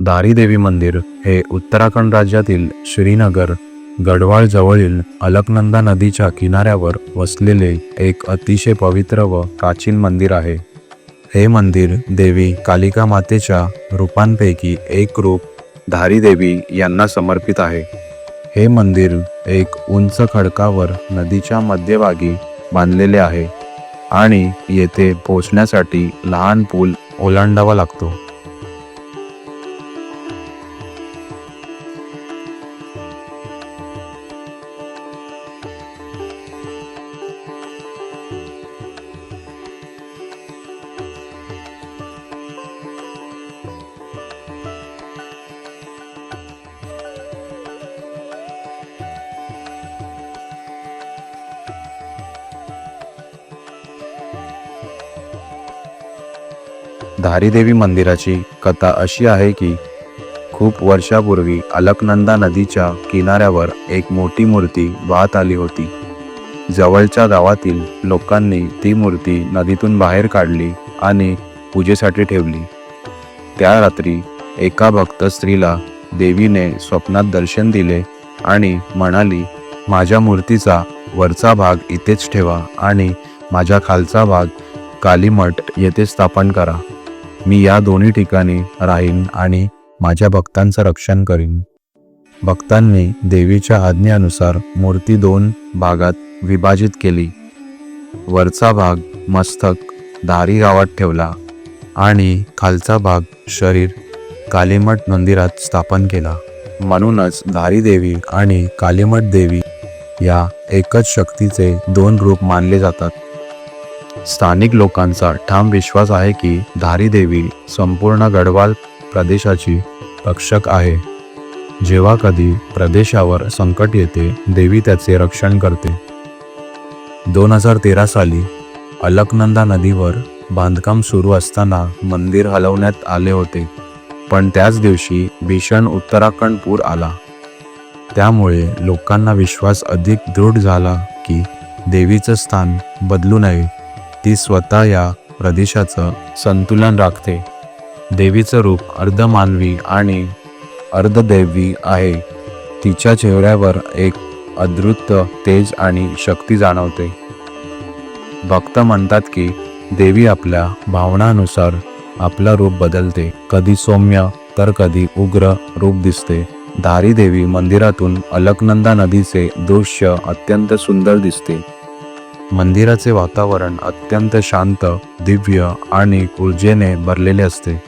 दारीदेवी मंदिर हे उत्तराखंड राज्यातील श्रीनगर गढवाळ जवळील अलकनंदा नदीच्या किनाऱ्यावर वसलेले एक अतिशय पवित्र व प्राचीन मंदिर आहे. हे मंदिर देवी कालिका मातेच्या रूपांपैकी एक रूप धारीदेवी यांना समर्पित आहे. हे मंदिर एक उंच खडकावर नदीच्या मध्यभागी बांधलेले आहे आणि येथे पोचण्यासाठी लहान पूल ओलांडावा लागतो. धारीदेवी मंदिराची कथा अशी आहे की खूप वर्षापूर्वी अलकनंदा नदीच्या किनाऱ्यावर एक मोठी मूर्ती वाहत आली होती. जवळच्या गावातील लोकांनी ती मूर्ती नदीतून बाहेर काढली आणि पूजेसाठी ठेवली. त्या रात्री एका भक्त स्त्रीला देवीने स्वप्नात दर्शन दिले आणि म्हणाली माझ्या मूर्तीचा वरचा भाग इथेच ठेवा आणि माझ्या खालचा भाग कालीमठ येथे स्थापन करा. मी या दोन्ही ठिकाणी राहीन आणि माझ्या भक्तांचं रक्षण करीन. भक्तांनी देवीच्या आज्ञेनुसार मूर्ती दोन भागात विभाजित केली. वरचा भाग मस्तक धारी गावात ठेवला आणि खालचा भाग शरीर कालीमठ मंदिरात स्थापन केला. म्हणूनच धारी देवी आणि कालीमठ देवी या एकच शक्तीचे दोन रूप मानले जातात. स्थानिक लोकांचा ठाम विश्वास आहे की धारी देवी संपूर्ण गढवाल प्रदेशाची रक्षक आहे. जेव्हा कधी प्रदेशावर संकट येते देवी त्याचे रक्षण करते. दोन हजार तेरा साली अलकनंदा नदीवर बांधकाम सुरू असताना मंदिर हलवण्यात आले होते पण त्याच दिवशी भीषण उत्तराखंड पूर आला. त्यामुळे लोकांना विश्वास अधिक दृढ झाला की देवीचं स्थान बदलू नये. ती स्वतः या प्रदेशाचं संतुलन राखते. देवीचं रूप अर्धमानवी आणि अर्धदैवी आहे. तिच्या चेहऱ्यावर एक अदृत तेज आणि शक्ती जाणवते. भक्त म्हणतात की देवी आपल्या भावनानुसार आपलं रूप बदलते. कधी सौम्य तर कधी उग्र रूप दिसते. धारी देवी मंदिरातून अलकनंदा नदीचे दृश्य अत्यंत सुंदर दिसते. मंदिराचे वातावरण अत्यंत शांत दिव्य आणि ऊर्जेने भरलेले असते.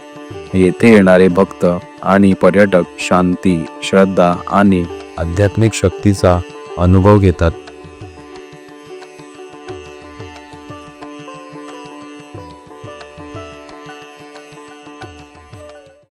येथे येणारे भक्त आणि पर्यटक शांती श्रद्धा आणि आध्यात्मिक शक्तीचा अनुभव घेतात.